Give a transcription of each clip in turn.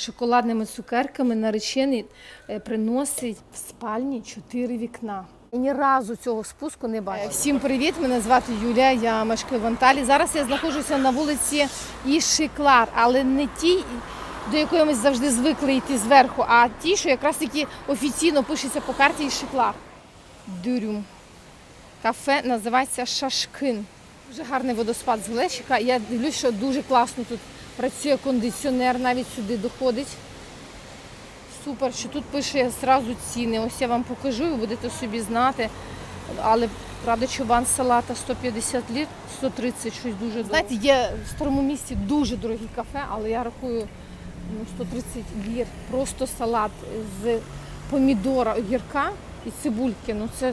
шоколадними цукерками наречений е, приносить в спальні чотири вікна. І ні разу цього спуску не бачила. Всім привіт! Мене звати Юлія, я мешкаю в Анталії. Зараз я знаходжуся на вулиці Ішиклар, але не тій, до якої ми завжди звикли йти зверху, а ті, що якраз таки офіційно пишеться по карті Ішиклар. Дюрюм. Кафе називається Шашкин. Дуже гарний водоспад з глечика. Я дивлюсь, що дуже класно тут працює кондиціонер, навіть сюди доходить. Супер, що тут пише зразу ціни. Ось я вам покажу, ви будете собі знати. Але правда, чубан салата 150 літ, 130, щось дуже дорого. Знаєте, є в старому місті дуже дорогі кафе, але я рахую ну, 130 лір. Просто салат з помідора, огірка і цибульки. Ну це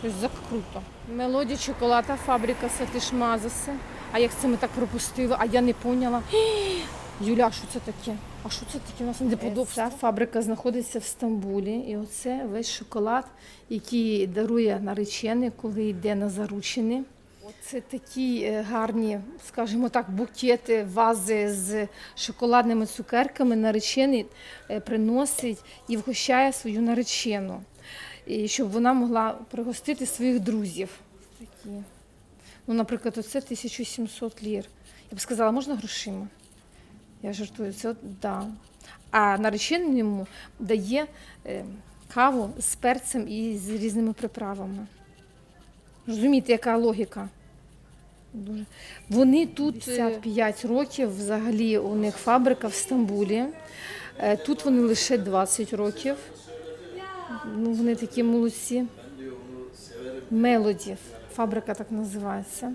щось закруто. Мелодія чоколада, фабрика Сатишмазаси. А як це ми так пропустили? А я не поняла. Юля, а що це таке? А що це таке? У нас неподобство. Ця фабрика знаходиться в Стамбулі, і оце весь шоколад, який дарує наречений, коли йде на заручини. Це такі е, гарні, скажімо так, букети, вази з шоколадними цукерками. Наречений е, приносить і вгощає свою наречену, і щоб вона могла пригостити своїх друзів. Такі. Ну, наприклад, оце 1700 лір. Я б сказала, можна грошима? Я жартую, це от, да. А наречений йому дає е, каву з перцем і з різними приправами. Розумієте, яка логіка? Дуже. Вони тут 55 років, взагалі у них фабрика в Стамбулі. Е, Тут вони лише 20 років. Ну, вони такі молодці. Мелоді, фабрика так називається.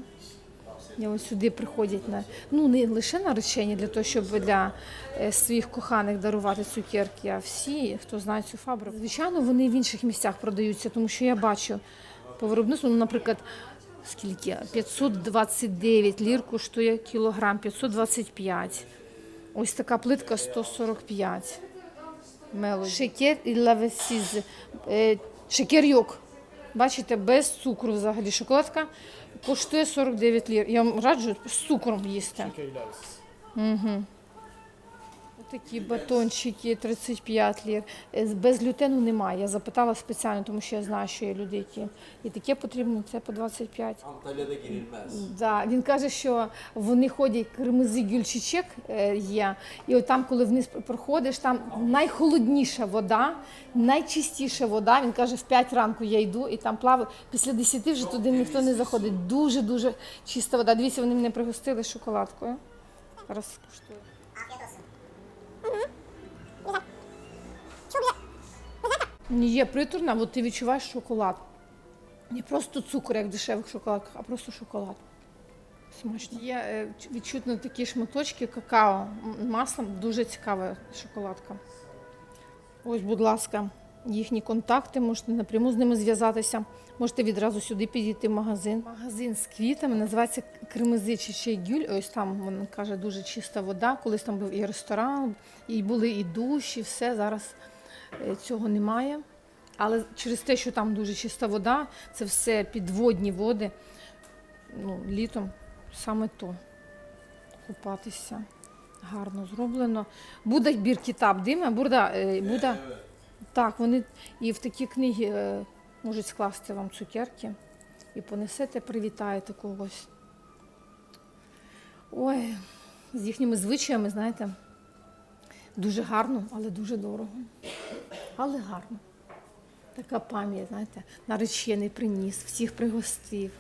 І ось сюди приходять на ну не лише наречені для того, щоб для е, своїх коханих дарувати цукерки, а всі, хто знає цю фабрику. Звичайно, вони в інших місцях продаються, тому що я бачу по виробництву, ну, наприклад, скільки 529 лір коштує кілограм, 525. Ось така плитка 145. Мелоді. Шекер і лавесіз. Е, Шекерйок. Бачите, без цукру взагалі. Шоколадка коштує 49 лір. Я вам раджу з цукром їсти. Угу. Такі батончики 35 лір. Е, Без глютену немає. Я запитала спеціально, тому що я знаю, що є люди, які і таке потрібно, це по 25. Antalya'da girilmez. Да, він каже, що вони ходять кремези гюльчичек е, є, і от там, коли вниз проходиш, там найхолодніша вода, найчистіша вода. Він каже, в 5 ранку я йду і там плаваю. Після 10 вже туди ніхто не заходить. Дуже дуже чиста вода. Дивіться, вони мене пригостили шоколадкою. Зараз Не є приторна, от ти відчуваєш шоколад. Не просто цукор, як в дешевих шоколадках, а просто шоколад. Смачно. Є е, відчутно такі шматочки какао маслом. Дуже цікава шоколадка. Ось, будь ласка, їхні контакти, можете напряму з ними зв'язатися. Можете відразу сюди підійти в магазин. Магазин з квітами називається Кремезичий Чайгюль. Ось там він каже дуже чиста вода. Колись там був і ресторан, і були і душі, все. Зараз цього немає. Але через те, що там дуже чиста вода, це все підводні води. Ну, літом саме то. Купатися. Гарно зроблено. Буде біркітап диме, буде, е, буде. Так, вони і в такі книги е, можуть скласти вам цукерки і понесете, привітаєте когось. Ой, з їхніми звичаями, знаєте, дуже гарно, але дуже дорого. Але гарно. Така пам'ять, знаєте, наречений приніс, всіх пригостив.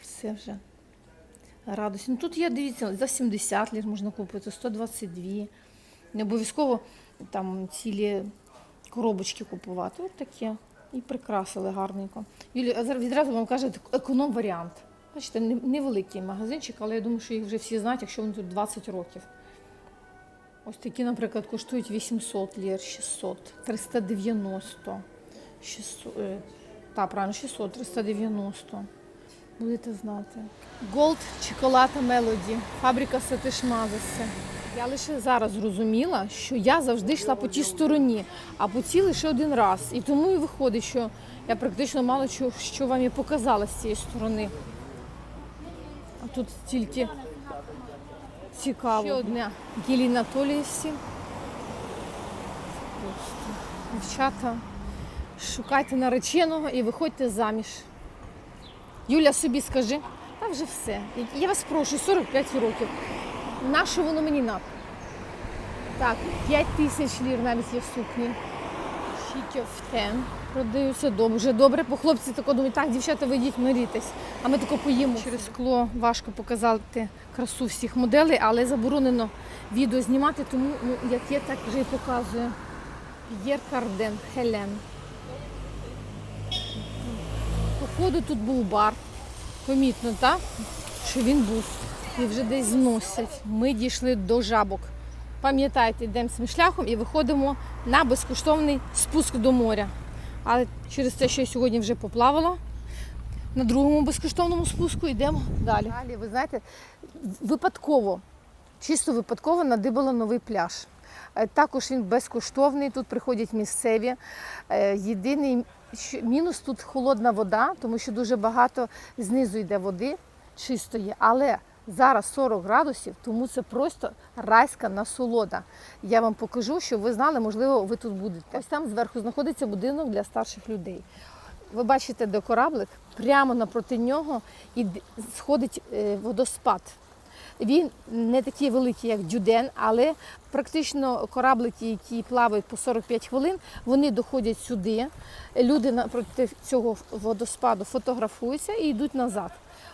Все вже. Радость. Ну тут є, дивіться, за 70 літ можна купити, 122. Не обов'язково там цілі коробочки купувати. От таке. І прикрасили гарненько. Юлі, зараз відразу вам кажуть економ-варіант. Бачите, невеликий магазинчик, але я думаю, що їх вже всі знають, якщо вони тут 20 років. Ось такі, наприклад, коштують 800 лір, 600, 390, 600, е, та, правильно, 600, 390. Будете знати. Gold Chocolate Melody, фабрика Сатишмазаси. Я лише зараз зрозуміла, що я завжди йшла по тій стороні, а по цій лише один раз. І тому і виходить, що я практично мало що, що вам і показала з цієї сторони. А тут тільки Цікаво. Ще одне. Гілі Анатоліївсі. Дівчата, шукайте нареченого і виходьте заміж. Юля, собі скажи, та вже все. Я вас прошу, 45 років. Нащо воно мені надо? Так, 5 тисяч лір навіть є в сукні. 10. Продаюся дуже добре. По хлопці тако думають, так, дівчата, ви йдіть мирітесь. А ми тако поїмо. Через скло важко показати красу всіх моделей, але заборонено відео знімати, тому ну, як є, так вже і показую. П'єр Карден, Хелен. Походу тут був бар. Помітно, так? Що він був. І вже десь зносять. Ми дійшли до жабок. Пам'ятайте, йдемо цим шляхом і виходимо на безкоштовний спуск до моря. Але через те, що я сьогодні вже поплавала, на другому безкоштовному спуску йдемо далі. Далі, ви знаєте, випадково, чисто випадково надибала новий пляж. Е, Також він безкоштовний, тут приходять місцеві. Е, Єдиний мінус тут холодна вода, тому що дуже багато знизу йде води чистої. Але зараз 40 градусів, тому це просто райська насолода. Я вам покажу, щоб ви знали, можливо, ви тут будете. Ось там зверху знаходиться будинок для старших людей. Ви бачите, де кораблик, прямо напроти нього і сходить е, водоспад. Він не такий великий, як Дюден, але практично кораблики, які плавають по 45 хвилин, вони доходять сюди. Люди напроти цього водоспаду фотографуються і йдуть назад.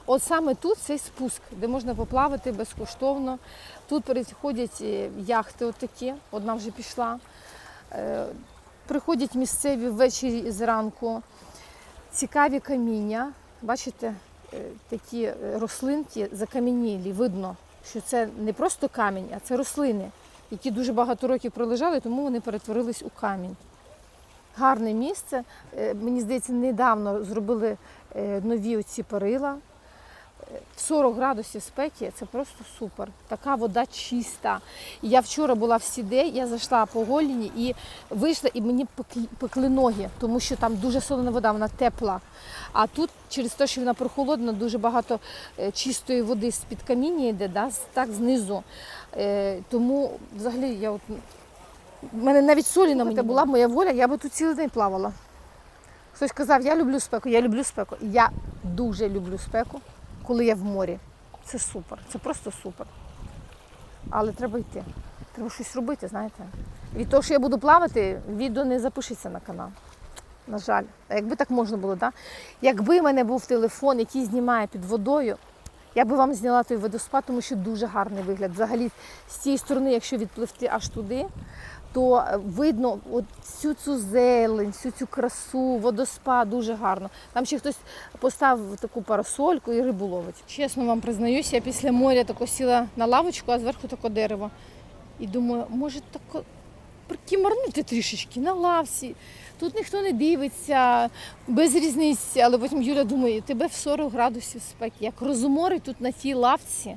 От саме тут цей спуск, де можна поплавати безкоштовно. Тут переходять е, яхти, отакі, одна вже пішла. Е, Приходять місцеві ввечері зранку. Цікаві каміння. Бачите, такі е, рослинки закам'янілі. Видно, що це не просто камінь, а це рослини, які дуже багато років пролежали, тому вони перетворились у камінь. Гарне місце. Е, Мені здається, недавно зробили е, нові оці перила. В 40 градусів спеки це просто супер. Така вода чиста. Я вчора була в Сідей, я зайшла по голіні і вийшла, і мені пекли, ноги, тому що там дуже солона вода, вона тепла. А тут через те, що вона прохолодна, дуже багато е, чистої води з-під каміння йде, да, так знизу. Е, Тому взагалі я от. У мене навіть солі на мені була б моя воля, я би тут цілий день плавала. Хтось казав, я люблю спеку, я люблю спеку. Я дуже люблю спеку, коли я в морі. Це супер, це просто супер. Але треба йти. Треба щось робити, знаєте. Від того, що я буду плавати, відео не запишеться на канал. На жаль. Якби так можна було, да? якби в мене був телефон, який знімає під водою, я би вам зняла той водоспад, тому що дуже гарний вигляд. Взагалі, з цієї сторони, якщо відпливти аж туди, то е, видно от всю цю зелень, всю цю красу, водоспад дуже гарно. Там ще хтось поставив таку парасольку і рибу ловить. Чесно вам признаюся, я після моря тако сіла на лавочку, а зверху тако дерево. І думаю, може тако прикимарнути трішечки на лавці. Тут ніхто не дивиться, без різниці. Але потім Юля думає, тебе в 40 градусів спеки, як розуморить тут на тій лавці,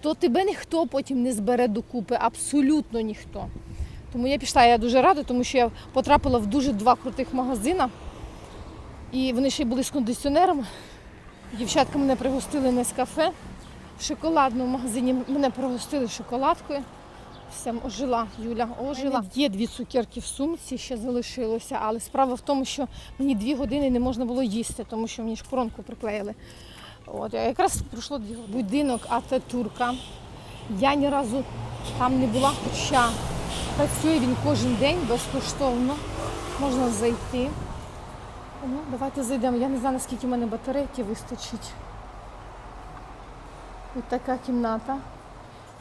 то тебе ніхто потім не збере докупи, абсолютно ніхто. Тому я пішла, я дуже рада, тому що я потрапила в дуже два крутих магазини. І вони ще й були з кондиціонером. Дівчатка мене пригостили з кафе. В шоколадному магазині мене пригостили шоколадкою. Все, ожила Юля, ожила. Є дві цукерки в сумці, ще залишилося, але справа в тому, що мені дві години не можна було їсти, тому що мені ж коронку приклеїли. От, а якраз пройшло дві години. будинок Ататурка. Я ні разу там не була, хоча працює він кожен день безкоштовно. Можна зайти. Ну, давайте зайдемо. Я не знаю, наскільки в мене батарейки вистачить. Ось така кімната,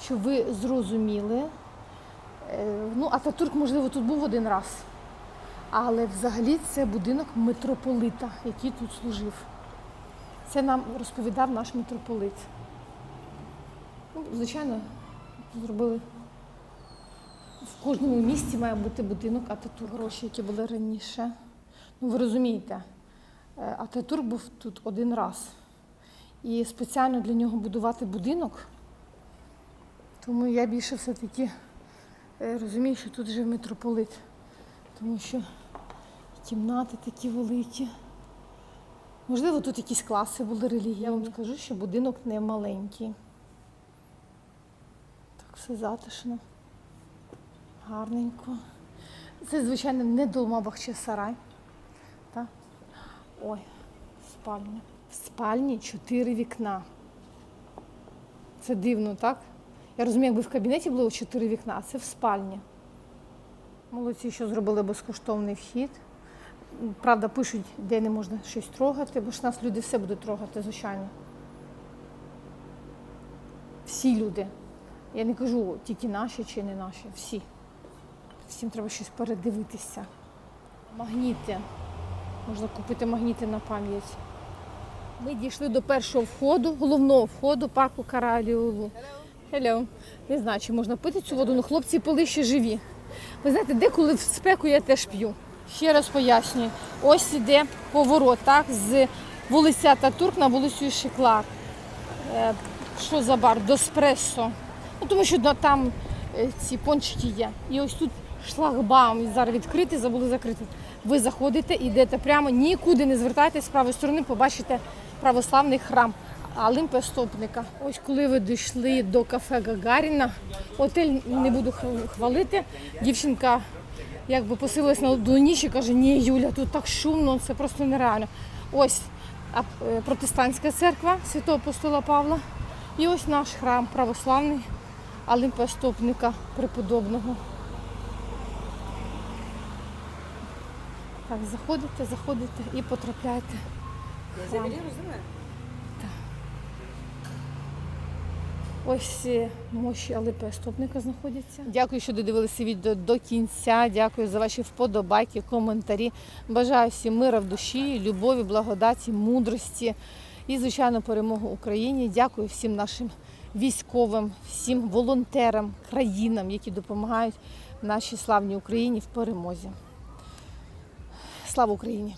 щоб ви зрозуміли. Е, Ну, Ататурк, можливо, тут був один раз. Але взагалі це будинок митрополита, який тут служив. Це нам розповідав наш митрополит. Ну, звичайно, зробили. В кожному місті має бути будинок Ататурк. Гроші, які були раніше. Ну, ви розумієте, е, Ататурк був тут один раз. І спеціально для нього будувати будинок. Тому я більше все-таки е, розумію, що тут жив митрополит. Тому що кімнати такі великі. Можливо, тут якісь класи були релігійні. Я вам скажу, що будинок не маленький. Так все затишно. Гарненько. Це, звичайно, не долмабах чи сарай. Так? Ой, спальня. В спальні чотири вікна. Це дивно, так? Я розумію, якби в кабінеті було чотири вікна, а це в спальні. Молодці, що зробили безкоштовний вхід. Правда, пишуть, де не можна щось трогати, бо ж нас люди все будуть трогати, звичайно. Всі люди. Я не кажу тільки наші чи не наші, всі. Всім треба щось передивитися. Магніти. Можна купити магніти на пам'ять. Ми дійшли до першого входу, головного входу парку Караліулу. Hello. Не знаю, чи можна пити цю воду, але хлопці пили ще живі. Ви знаєте, деколи в спеку я теж п'ю. Ще раз пояснюю. Ось іде поворот, так, з вулиця Татурк на вулицю Шиклар. Е, Що за бар? Доспресо. Ну, тому що там е, ці пончики є. І ось тут шлагбаум зараз відкритий, забули закрити. Ви заходите, йдете прямо, нікуди не звертайтесь з правої сторони, побачите православний храм Олимпа Стопника. Ось коли ви дійшли до кафе Гагаріна, готель не буду хвалити. Дівчинка якби посилилась на ніч і каже, ні, Юля, тут так шумно, це просто нереально. Ось е, протестантська церква святого апостола Павла. І ось наш храм православний Олимпа Стопника преподобного. Так, заходите, заходите і потрапляєте. в храм. Ось мощі Алипе Стопника знаходяться. Дякую, що додивилися відео до кінця. Дякую за ваші вподобайки, коментарі. Бажаю всім мира в душі, любові, благодаті, мудрості і, звичайно, перемогу Україні. Дякую всім нашим військовим, всім волонтерам, країнам, які допомагають нашій славній Україні в перемозі. Слава Україні!